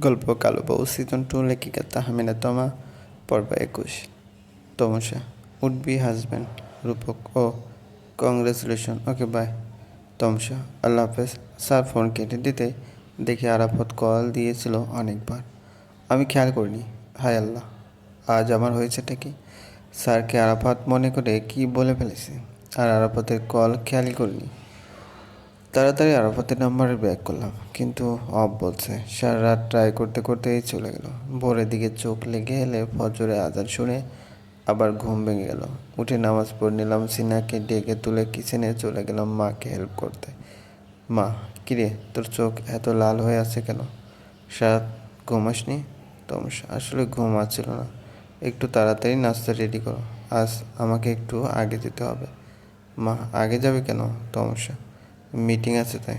গল্প কালো বউ সিজন টু লেখিকা তাহমিনা তমা, পর্ব একুশ। Tomosha would be husband Rupok O congratulation okay bye তমসা, আল্লাহ হাফেজ স্যার ফোন কেটে দিতে দেখি আরাফত কল দিয়েছিল অনেকবার। আমি খেয়াল করিনি। হায় আল্লাহ, আজ আমার হয়েছেটা কি? স্যারকে আরাফাত মনে করে কি বলে ফেলেছে? আর আরাফাতের কল খেয়ালই করিনি। তাড়াতাড়ি আরাফাতের নাম্বারে ব্যাক করলাম। কিন্তু অফ বলছে, সারা রাত ট্রাই করতে করতেই চলে গেল। ভোরের দিকে চোখ লেগে এলে ফজরে আজান শুনে আবার ঘুম ভেঙে গেল। উঠে নামাজ পড়ে নিলাম, সিনাকে ডেকে তুলে কিচেনে চলে গেলাম মাকে হেল্প করতে। মা, কিরে, তোর চোখ এত লাল হয়ে আছে কেন? সারা ঘুমাসনি? তমস আসলে ঘুম আসছিল না। একটু তাড়াতাড়ি নাস্তা রেডি করো। আজ আমাকে একটু আগে যেতে হবে। মা, আগে যাবে কেন? তমসা মিটিং আছে তাই।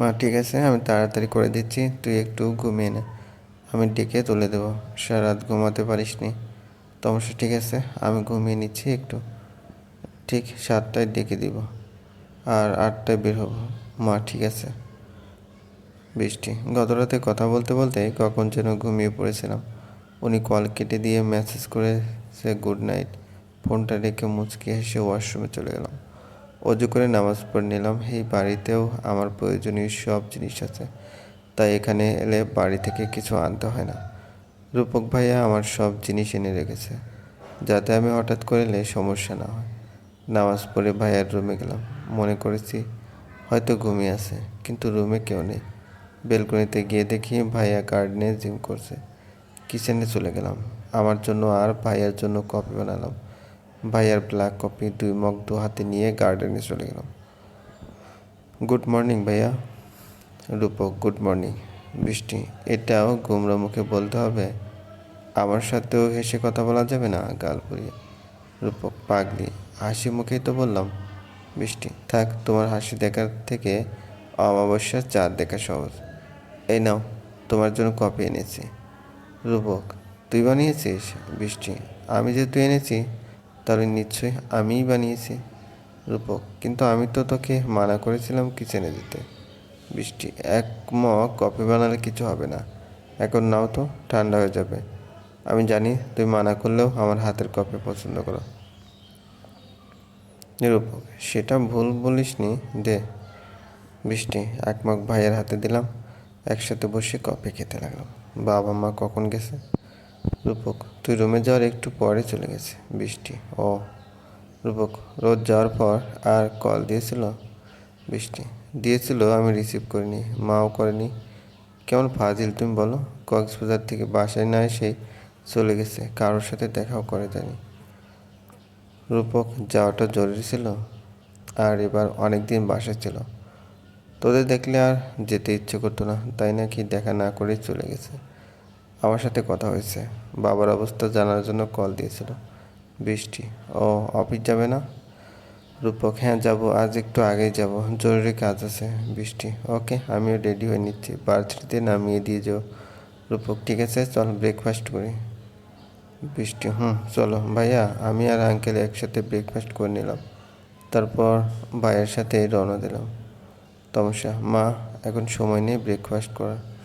মা, ঠিক আছে, আমি তাড়াতাড়ি করে দিচ্ছি, তুই একটু ঘুমিয়ে নে। আমি ডেকে তুলে দেবো। সারা রাত ঘুমাতে পারিস নি তমসা, ঠিক আছে, আমি ঘুমিয়ে নিচ্ছি একটু। ঠিক সাতটায় ডেকে দিব। আর আটটায় বের হব। মা, ঠিক আছে। বৃষ্টি। গত রাতে কথা বলতে বলতে কখন যেন ঘুমিয়ে পড়েছিলাম। উনি কল কেটে দিয়ে মেসেজ করে সে গুড নাইট। ফোনটা রেখে মুচকি হেসে ওয়াশরুমে চলে গেলাম। অজু করে নামাজ পড়ে নিলাম। এই বাড়িতেও আমার প্রয়োজনীয় সব জিনিস আছে। তাই এখানে এলে বাড়ি থেকে কিছু আনতে হয় না। রূপক ভাইয়া আমার সব জিনিস এনে রেখেছে, যাতে আমি হঠাৎ করে এলে সমস্যা না হয়। নামাজ পড়ে ভাইয়ার রুমে গেলাম। মনে করেছি হয়তো ঘুমিয়ে আছে, কিন্তু রুমে কেউ নেই। বেলকনিতে গিয়ে দেখি ভাইয়া গার্ডেনে জিম করছে। কিচেনে চলে গেলাম। আমার জন্য আর ভাইয়ার জন্য কফি বানালাম। ভাইয়ার ব্ল্যাক কফি দুই মগ দু হাতে নিয়ে গার্ডেনে চলে গেলাম। গুড মর্নিং ভাইয়া। রূপক গুড মর্নিং বৃষ্টি, এটাও গুমরা মুখে বলতে হবে। আমার সাথেও হেসে কথা বলা যাবে না, গাল পুড়িয়ে। রূপক, পাগলি, হাসি মুখেই তো বললাম। বৃষ্টি, থাক, তোমার হাসি দেখার থেকে অমাবস্যার চাঁদ দেখা সহজ। এই নাও, তোমার জন্য কপি এনেছি। রূপক, তুই বানিয়েছিস? বৃষ্টি, আমি যেহেতু এনেছি? তাহলে নিশ্চয়ই আমিই বানিয়েছি, রূপক। কিন্তু আমি তো তোকে মানা করেছিলাম কিচেনে যেতে। বৃষ্টি, এক মগ কফি বানালে কিছু হবে না। এখন নাও তো, ঠান্ডা হয়ে যাবে। আমি জানি তুই মানা করলেও আমার হাতের কফি পছন্দ করো। রূপক, সেটা ভুল বলিসনি, দে। বৃষ্টি, এক মগ ভাইয়ের হাতে দিলাম। একসাথে বসে কফি খেতে লাগলাম। বাবা মা কখন গেছে? রূপক, তুই রুমে যাওয়ার একটু পরে চলে গেছে, বৃষ্টি। ও, রূপক, রোজ যাওয়ার পর আর কল দিয়েছিল? বৃষ্টি। দিয়েছিল, আমি রিসিভ করিনি, মাও করেনি। কেমন ফাজিল, তুমি বলো। কক্সবাজার থেকে বাসায় না এসেই চলে গেছে, কারোর সাথে দেখাও করে জানি রূপক, যাওয়াটা জরুরি ছিল? আর এবার অনেক দিন বাসায় ছিল। তোদের দেখলে আর যেতে ইচ্ছে করতো না, তাই নাকি দেখা না করেই চলে গেছে? আমার সাথে কথা হয়েছে। বাবার অবস্থা জানার জন্য কল দিয়েছিল। বৃষ্টি। ও অফিস যাবে না? রূপক হ্যাঁ যাব। আজ একটু আগেই যাব। জরুরি কাজ আছে। বৃষ্টি। ওকে, আমিও রেডি হয়ে নিচ্ছি। বার্থডেতে নামিয়ে দিয়ে যাও। রূপক, ঠিক আছে, চল ব্রেকফাস্ট করি। বৃষ্টি, হুম, চলো। ভাইয়া, আমি আর আঙ্কেল একসাথে ব্রেকফাস্ট করে নিলাম। তারপর ভাইয়ের সাথে রওনা দিলাম। তমসা, মা, এখন সময় নেই ব্রেকফাস্ট করার।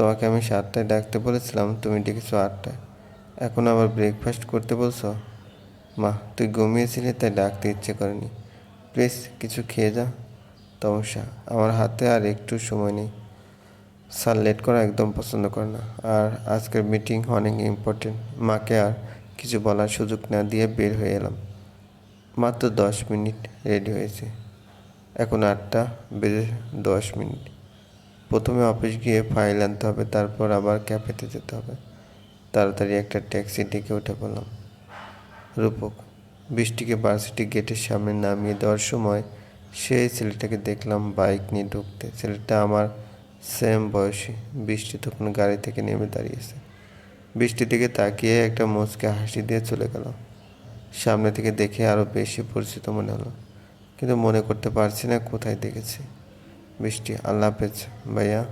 তোমাকে আমি সাতটায় ডাকতে বলেছিলাম, তুমি ডেকেছো আটটায়। এখন আবার ব্রেকফাস্ট করতে বলছো? মা, তুই ঘুমিয়েছিলি তাই ডাকতে ইচ্ছে করেনি। প্লিজ, কিছু খেয়ে যা। তমসা, আমার হাতে আর একটু সময় নেই। স্যার লেট করা একদম পছন্দ করে না। আর আজকের মিটিং অনেক ইম্পর্টেন্ট মাকে আর কিছু বলার সুযোগ না দিয়ে বের হয়ে এলাম। মাত্র দশ মিনিট রেডি হয়েছে। এখন আটটা বেজে দশ মিনিট। প্রথমে অফিস গিয়ে ফাইল আনতে হবে, তারপর আবার ক্যাফেতে যেতে হবে। তাড়াতাড়ি একটা ট্যাক্সি ডেকে উঠে পড়লাম। রূপক, বৃষ্টিকে ভার্সিটি গেটের সামনে নামিয়ে দেওয়ার সময় সেই ছেলেটাকে দেখলাম বাইক নিয়ে ঢুকতে। ছেলেটা আমার সেম বয়সী। বৃষ্টি তখন গাড়ি থেকে নেমে দাঁড়িয়েছে। বৃষ্টি দিকে তাকিয়ে একটা মুচকে হাসি দিয়ে চলে গেল। সামনে থেকে দেখে আরও বেশি পরিচিত মনে হলো। কিন্তু মনে করতে পারছি না কোথায় দেখেছি। বৃষ্টি আল্লাহ হাফেজ, ভাইয়া,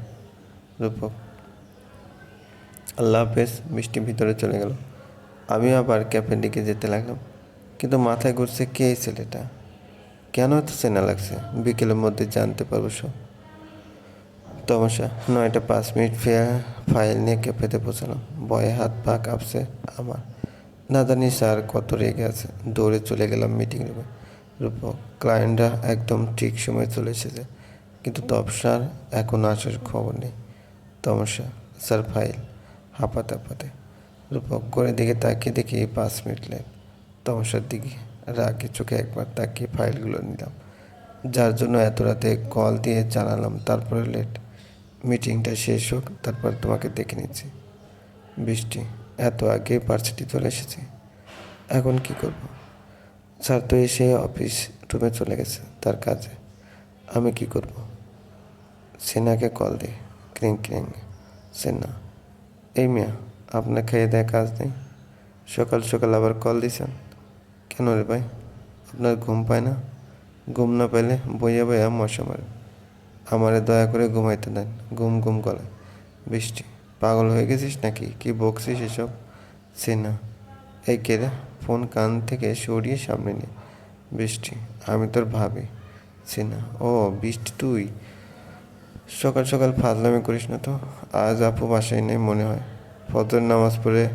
রূপক। আল্লাহ হাফেজ বৃষ্টি ভিতরে চলে গেল। আমিও আবার ক্যাফের দিকে যেতে লাগলাম। কিন্তু মাথায় ঘুরছে কে এই ছেলেটা? কেন এত চেনা লাগছে? বিকেলের মধ্যে জানতে পারব সব। তমাশা, নয়টা পাঁচ মিনিট ফেয়ার ফাইল নিয়ে ক্যাফেতে পৌঁছালাম। বয়ে হাত পা কাঁপছে আমার। না জানি স্যার কত রেগে আছে। দৌড়ে চলে গেলাম মিটিং রুমে। রূপক, ক্লায়েন্টরা একদম ঠিক সময় চলে এসেছে। কিন্তু তপসার এখন আসার খবর নেই। তমসা স্যার ফাইল হাঁপাতে হাঁপাতে রূপক করে দিকে তাকিয়ে দেখি পাঁচ মিনিট লেট। তমসার দিকে রাগে চোখে একবার তাকিয়ে ফাইলগুলো নিলাম। যার জন্য এত রাতে কল দিয়ে জানালাম, তারপরে লেট। মিটিংটা শেষ হোক, তারপর তোমাকে দেখে নিচ্ছি। বৃষ্টি, এত আগে ভার্সিটি চলে এসেছি। এখন কি করব? স্যার তো এসে অফিস রুমে চলে গেছে, তার কাজে। আমি কি করব? সেনাকে কল দিই ক্রিং ক্রিং। সেনা, এই মিয়া, আপনার খেয়ে দেয় কাজ নেই। সকাল সকাল আবার কল দিছেন। কেন রে ভাই? আপনার ঘুম পায় না? ঘুম না পেলে বইয়া বইয়া মশা মারে। আমারে দয়া করে ঘুমাইতে দেন। ঘুম ঘুম করে বৃষ্টি, পাগল হয়ে গেছিস নাকি? কি বকছিস এসব? সেনা, এই কেরে ফোন কান থেকে সরিয়ে সামনে নিয়ে বৃষ্টি, আমি তোর ভাবি। সেনা, ও, বৃষ্টি তুই? সকাল সকাল ফাজলামি করিস না তো। আজ আপু বাসায় নেই মনে হয়। ফজর নামাজ পড়ে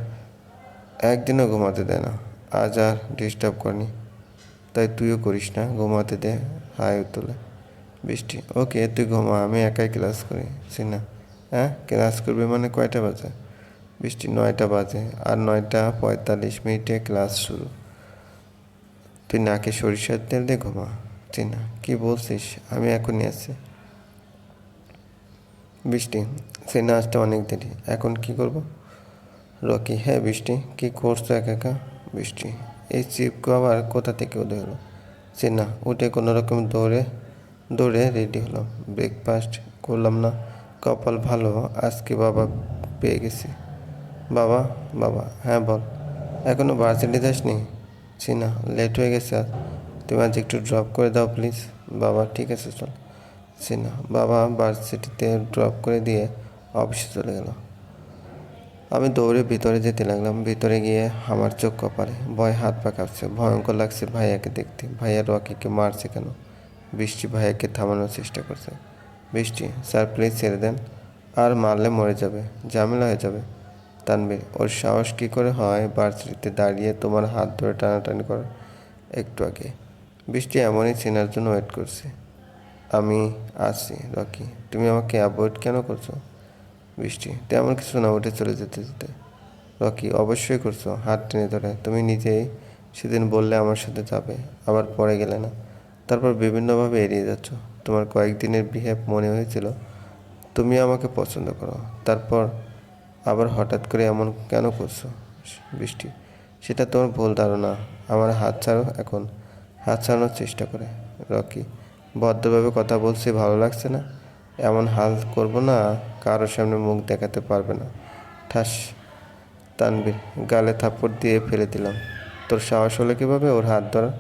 একদিনও ঘুমাতে দেয় না। আজ আর ডিস্টার্ব করনি। তাই তুইও করিস না, ঘুমাতে দে। হাই তোলে বৃষ্টি। ওকে, তুই ঘুমা, আমি একাই ক্লাস করি। সিনা হ্যাঁ? ক্লাস করবি মানে কয়টা বাজে? বৃষ্টি নয়টা বাজে আর নয়টা পঁয়তাল্লিশ মিনিটে ক্লাস শুরু। তুই নাকে সরিষার তেল দিয়ে ঘুমা। চিনা কি বলছিস? আমি এখনই আছি বৃষ্টি, সে নাচটা অনেক দেরি। এখন কি করব? রকি হ্যাঁ বৃষ্টি। কি করছ একা একা? বৃষ্টি। এই চিপকো আবার কোথা থেকে উদয় হলো? সে না, উঠে কোনো রকম দৌড়ে দৌড়ে রেডি হলাম ব্রেকফাস্ট করলাম না। কপাল ভালো, আজকে বাবা পেয়ে গেছি। বাবা বাবা হ্যাঁ বল। এখনও ভার্সিটি যাসনি? সিনা লেট হয়ে গেছে আর। তুমি আজ একটু ড্রপ করে দাও প্লিজ বাবা, ঠিক আছে, চল। সিনা বাবা ভার্সিটিতে ড্রপ করে দিয়ে অফিসে চলে গেল। আমি দৌড়ে ভিতরে যেতে লাগলাম। ভিতরে গিয়ে আমার চোখ কপালে ভয় হাত পা কাঁপছে। ভয়ঙ্কর লাগছে ভাইয়াকে দেখতে। ভাইয়া রকিকে মারছে কেন? বৃষ্টি ভাইয়াকে থামানোর চেষ্টা করছে। বৃষ্টি, স্যার প্লিজ ছেড়ে দেন। আর মারলে মরে যাবে। ঝামেলা হয়ে যাবে। তানবীর ওর সাহস কী করে হয় ভার্সিটিতে দাঁড়িয়ে তোমার হাত ধরে টানাটানি করে একটু আগে। বৃষ্টি এমনই চেনার জন্য ওয়েট করছে। আমি আছি, রকি। তুমি আমাকে অ্যাভয়েড কেন করছ? বৃষ্টি, তেমন কিছু না, উঠে চলে যেতে যেতে। রকি, অবশ্যই করছ, হাত টেনে ধরে। তুমি নিজেই সেদিন বললে আমার সাথে যাবে, আবার পরে গেলে না। তারপর বিভিন্নভাবে এড়িয়ে যাচ্ছ। তোমার কয়েকদিনের বিহেভ মনে হয়েছিল, তুমি আমাকে পছন্দ করো। তারপর আবার হঠাৎ করে এমন কেন করছ? বৃষ্টি, সেটা তোমার ভুল ধারণা। আমার হাত ছাড়ো এখন, হাত ছাড়ানোর চেষ্টা করে। রকি ভদ্রভাবে কথা বলছি, ভালো লাগছে না। এমন হাল করব না কারোর সামনে মুখ দেখাতে পারবে না। ঠাস তানবির গালে থাপ্পড় দিয়ে ফেলে দিলাম। তোর সাহস হলো কীভাবে? ওর হাত ধরা।